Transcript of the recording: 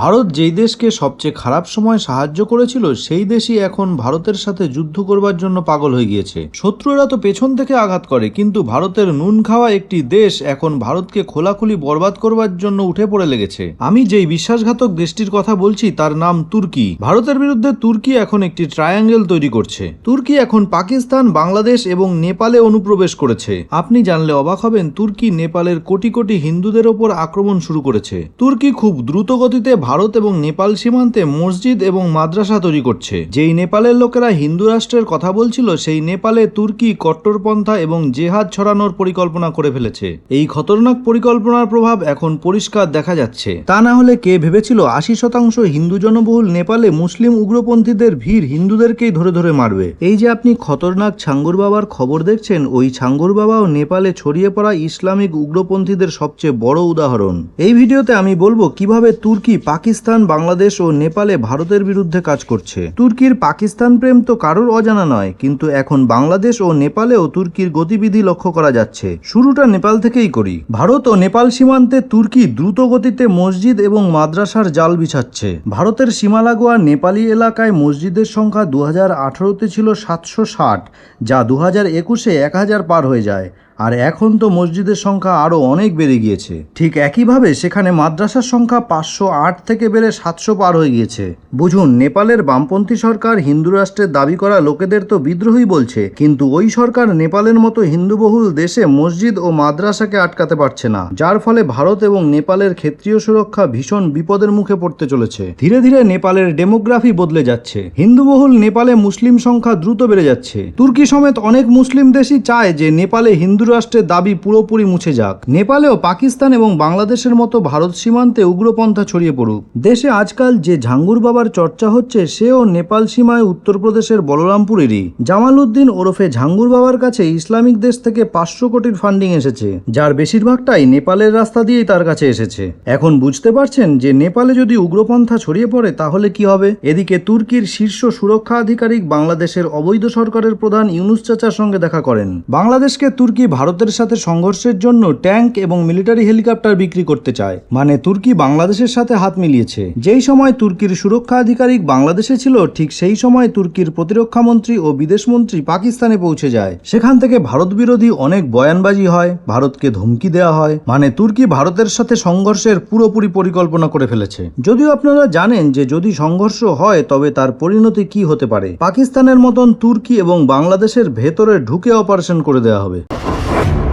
ভারত যেই দেশকে সবচেয়ে খারাপ সময় সাহায্য করেছিল, সেই দেশই এখন ভারতের সাথে যুদ্ধ করবার জন্য পাগল হয়ে গিয়েছে। শত্রুরা তো পেছন থেকে আঘাত করে, কিন্তু ভারতের নুন খাওয়া একটি দেশ এখন ভারতকে খোলাখুলি বরবাদ করবার জন্য উঠে পড়ে লেগেছে। আমি যেই বিশ্বাসঘাতক দেশটির কথা বলছি, তার নাম তুর্কি। ভারতের বিরুদ্ধে তুর্কি এখন একটি ট্রায়াঙ্গেল তৈরি করছে। তুর্কি এখন পাকিস্তান, বাংলাদেশ এবং নেপালে অনুপ্রবেশ করেছে। আপনি জানলে অবাক হবেন, তুর্কি নেপালের কোটি কোটি হিন্দুদের ওপর আক্রমণ শুরু করেছে। তুর্কি খুব দ্রুত গতিতে ভারত এবং নেপাল সীমান্তে মসজিদ এবং মাদ্রাসা তৈরি করছে। যেই নেপালের লোকেরা হিন্দু রাষ্ট্রের কথা বলছিল, সেই নেপালে তুর্কি, কট্টরপন্থা এবং জেহাদ ছড়ানোর পরিকল্পনা করে ফেলেছে। এই খতরনাক পরিকল্পনার প্রভাব এখন পরিষ্কার দেখা যাচ্ছে। তা না হলে কে ভেবেছিল আশি শতাংশ হিন্দু জনবহুল নেপালে মুসলিম উগ্রপন্থীদের ভিড় হিন্দুদেরকেই ধরে ধরে মারবে? এই যে আপনি খতরনাক ছাঙ্গুর বাবার খবর দেখছেন, ওই ছাঙ্গুর বাবাও নেপালে ছড়িয়ে পড়া ইসলামিক উগ্রপন্থীদের সবচেয়ে বড় উদাহরণ। এই ভিডিওতে আমি বলব কীভাবে তুর্কি পাকিস্তান, বাংলাদেশ ও নেপালে ভারতের বিরুদ্ধে কাজ করছে। তুর্কির পাকিস্তান প্রেম তো কারোর অজানা নয়, কিন্তু এখন বাংলাদেশ ও নেপালেও তুর্কির গতিবিধি লক্ষ্য করা যাচ্ছে। শুরুটা নেপাল থেকেই করি। ভারত ও নেপাল সীমান্তে তুর্কি দ্রুত গতিতে মসজিদ এবং মাদ্রাসার জাল বিছাচ্ছে। ভারতের সীমা লাগোয়া নেপালি এলাকায় মসজিদের সংখ্যা দু হাজার ছিল সাতশো ষাট, যা দু হাজার একুশে এক হাজার পার হয়ে যায়। আর এখন তো মসজিদের সংখ্যা আরও অনেক বেড়ে গিয়েছে। ঠিক একইভাবে সেখানে মাদ্রাসার সংখ্যা পাঁচশো আট থেকে বেড়ে সাতশো পার হয়ে গিয়েছে। বুঝুন, নেপালের বামপন্থী সরকার হিন্দু রাষ্ট্রের দাবি করা লোকেদের তো বিদ্রোহী বলছে, কিন্তু ওই সরকার নেপালের মতো হিন্দুবহুল দেশে মসজিদ ও মাদ্রাসাকে আটকাতে পারছে না, যার ফলে ভারত এবং নেপালের ক্ষেত্রীয় সুরক্ষা ভীষণ বিপদের মুখে পড়তে চলেছে। ধীরে ধীরে নেপালের ডেমোগ্রাফি বদলে যাচ্ছে। হিন্দুবহুল নেপালে মুসলিম সংখ্যা দ্রুত বেড়ে যাচ্ছে। তুর্কি সমেত অনেক মুসলিম দেশই চায় যে নেপালে হিন্দু রাষ্ট্রের দাবি পুরোপুরি মুছে যাক। নেপালেও পাকিস্তান এবং বাংলাদেশের মতো ভারত সীমান্তে উগ্রপন্থা ছড়িয়ে পড়ুক। দেশে আজকাল যে ঝাঙ্গুর বাবার চর্চা হচ্ছে, সেও নেপাল সীমায় উত্তরপ্রদেশের বলরামপুরেরই। জামাল উদ্দিন ওরফে ঝাঙ্গুর বাবার কাছে ইসলামিক দেশ থেকে পাঁচশো কোটির ফান্ডিং এসেছে। যার বেশিরভাগটাই নেপালের রাস্তা দিয়েই তার কাছে এসেছে। এখন বুঝতে পারছেন যে নেপালে যদি উগ্রপন্থা ছড়িয়ে পড়ে, তাহলে কি হবে? এদিকে তুর্কির শীর্ষ সুরক্ষা আধিকারিক বাংলাদেশের অবৈধ সরকারের প্রধান ইউনুস চাচার সঙ্গে দেখা করেন। বাংলাদেশকে তুর্কি ভারতের সাথে সংঘর্ষের জন্য ট্যাঙ্ক এবং মিলিটারি হেলিকপ্টার বিক্রি করতে চায়। মানে তুর্কি বাংলাদেশের সাথে হাত মিলিয়েছে। যেই সময় তুর্কির সুরক্ষা আধিকারিক বাংলাদেশে ছিল, ঠিক সেই সময় তুর্কির প্রতিরক্ষা মন্ত্রী ও বিদেশমন্ত্রী পাকিস্তানে পৌঁছে যায়। সেখান থেকে ভারত বিরোধী অনেক বয়ানবাজি হয়, ভারতকে ধমকি দেওয়া হয়। মানে তুর্কি ভারতের সাথে সংঘর্ষের পুরোপুরি পরিকল্পনা করে ফেলেছে। যদিও আপনারা জানেন যে যদি সংঘর্ষ হয়, তবে তার পরিণতি কি হতে পারে? পাকিস্তানের মতন তুর্কি এবং বাংলাদেশের ভেতরে ঢুকে অপারেশন করে দেওয়া হবে। Thank you.